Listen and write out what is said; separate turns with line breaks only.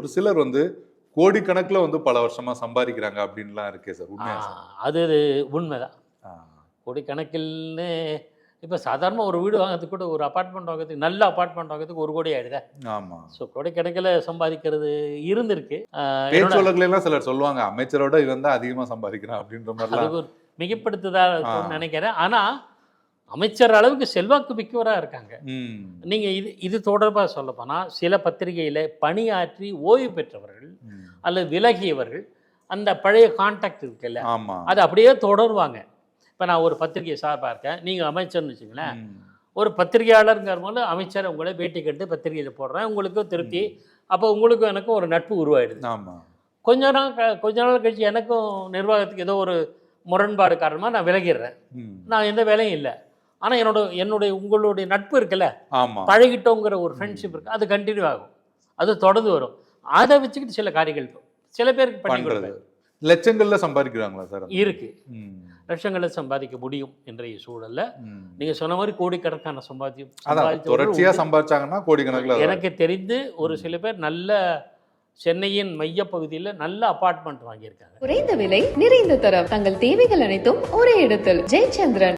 ஒரு சிலர் வந்து கோடிக்கணக்குல வந்து பல வருஷமா சம்பாதிக்கிறாங்க அப்படின்லாம் இருக்கே சார்
ஆ, அது உண்மைதான். கோடிக்கணக்கில்னு இப்போ சாதாரண ஒரு வீடு வாங்குறதுக்கு கூட ஒரு அப்பார்ட்மெண்ட் வாங்குறதுக்கு நல்ல அப்பார்ட்மெண்ட் வாங்குறதுக்கு ஒரு கோடி ஆயிடுதா.
ஆமா.
ஸோ கோடிக்கணக்கில் சம்பாதிக்கிறது இருந்திருக்கு.
எல்லாம் சிலர் சொல்லுவாங்க அமைச்சரோட இவன் தான் அதிகமா சம்பாதிக்கிறான் அப்படின்ற
அதுக்கு ஒரு மிகப்படுத்துதா. நினைக்கிறேன். ஆனா அமைச்சர் அளவுக்கு செல்வாக்கு மிக்கவரா இருக்காங்க.
ம்,
நீங்க இது இது தொடர்பாக சொல்லப்போனா சில பத்திரிகையில பணியாற்றி ஓய்வு பெற்றவர்கள். அல்லது விலகியவர்கள் அந்த பழைய கான்டாக்ட் இருக்குல்ல அது அப்படியே தொடருவாங்க. இப்போ நான் ஒரு பத்திரிகை சார்பாக இருக்கேன். நீங்கள் அமைச்சர்னு வச்சுங்களேன் ஒரு பத்திரிகையாளருங்கிற போது அமைச்சர் உங்களை பேட்டி கட்டு பத்திரிகையில் போடுறேன். உங்களுக்கும் திருப்தி. அப்போ உங்களுக்கும் எனக்கும் ஒரு நட்பு உருவாயிடுது. கொஞ்ச நாள் கொஞ்ச நாள் கழிச்சு எனக்கும் நிர்வாகத்துக்கு ஏதோ ஒரு முரண்பாடு காரணமாக நான் விலகிடுறேன். நான் எந்த வேலையும் இல்லை. ஆனால் என்னோட என்னுடைய உங்களுடைய நட்பு இருக்குல்ல? பழகிட்டோங்கிற ஒரு ஃப்ரெண்ட்ஷிப் இருக்குது அது கண்டினியூ ஆகும். அது தொடர்ந்து வரும். அதை வச்சுக்கிட்டு சில காரியங்கள் சில பேருக்கு பண்ணி
பண்றது.
கொடுப்பேன்.
லட்சங்கள்ல சம்பாதிக்கிறாங்களா சார்
இருக்கு.
ம்,
லட்சங்களை சம்பாதிக்க முடியும் இன்றைய சூழல்ல. நீங்க சொன்ன மாதிரி கோடிக்கணக்கான சம்பாத்தியம்
அதான்
சம்பாதிச்சவர்கள்
தொடர்ச்சியா
உண்டு.
சம்பாதிச்சாங்கன்னா கோடிக்கணக்குல.
எனக்கு தெரிந்து ஒரு சில பேர் நல்ல சென்னையின் மையப்பகுதியில் நல்ல அபார்ட்மெண்ட் வாங்கியிருக்காங்க.
குறைந்த விலை நிறைந்த தரம். தங்கள் தேவைகள் அனைத்தும் ஒரே இடத்தில். ஜெயச்சந்திரன்.